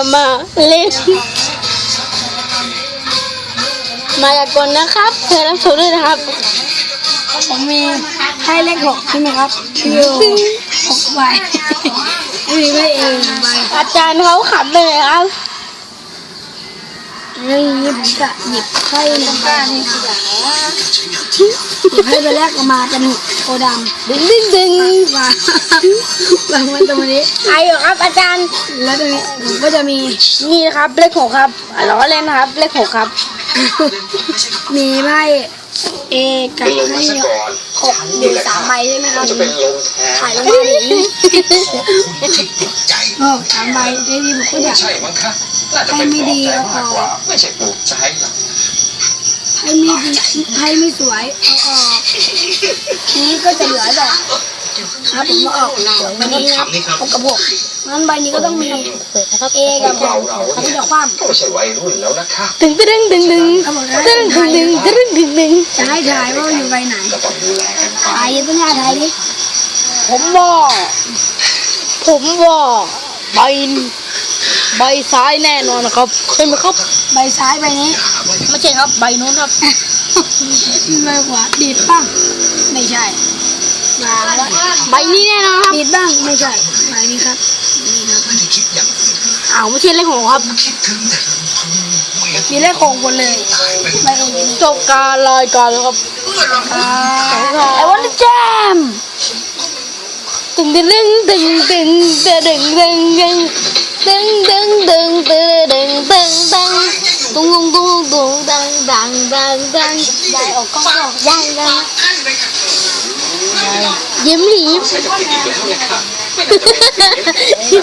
จะมาเล่น มายากลนะครับเธอรับชมด้วยนะครับ ผมมีไพ่เลขหกใช่ไหมครับอยู่หกใบมีไพ่เองใบอาจารย์เขาขำไปเลยครับ เรื่นี้ผมจะหยิบไพ่หนึ่งใบหยิบไพ่ใบแรกออกมาเป็นโคดำดึงดึงดึงวางวางไว้ตรงนี้ไอเหรอครับอาจารย์ แล้วตรงนี้ผมก็จะมีนี่นะครับเลขหกครับล้อเล่นนะครับเลขหกครับ มีไพ่เอกับไพ่ มาซะก่อนหกอยู่สามใบใช่ไหมครับจะเป็นลมแทนถ่ายลงมาอย่างนี้ที่ปลุกใจโอ้สามใบได้ดีผมก็อยากใช่มั้งคะน่าจะเป็นปลอบใจมากกว่าไม่ใช่ปลุกใจหรอกไพ่ไม่ดีไพ่ไม่สวยเอาออกทีนี้ก็จะเหลือแบบครับผมมาออกใบนี้ครับหกกับหกงั้นใบนี้ก็ต้องมีเปิดนะครับเอกับหกเขาจะคว่ำก็ไม่ใช่วัยรุ่นแล้วนะคะดึงดึงดึงดึงเขาบอกดึงดึงดึง ดึงดึงดึงจะให้ทายว่าอยู่ใบไหนก็ต้องดูแลกันไปทายยังต้องหน้าทายดิผมบอกผมบอกใบใบซ้ายแน่นอนนะครับใช่ไหมครับ ใบซ้ายใบนี้ ไม่ใช่ครับใบนู้นครับใบขวาดีดบ้างไม่ใช่วางไว้ใบนี้แน่นอนครับดีดบ้างไม่ใช่ใบนี้ครับนี่ครับอ้าวไม่ใช่เลขหกครับ มีเลขโคงหมดเลยใบเองจบการรายการแล้วครับอ่าไอ้วันแจมตึงตึงตึงตึงตึงตึงตึงตึงตึงตึงตึงตึงตึงตึงตุ้งตุ้งตุ้งตุ้งตังตังตังตังยายออกกล้องออกยายเลยยิ้มหลีไม่จะเป็นอีกแล้วเนี่ยค่ะไม่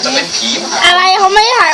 จะเป็นผีมากอะไรเขาไม่ถ่าย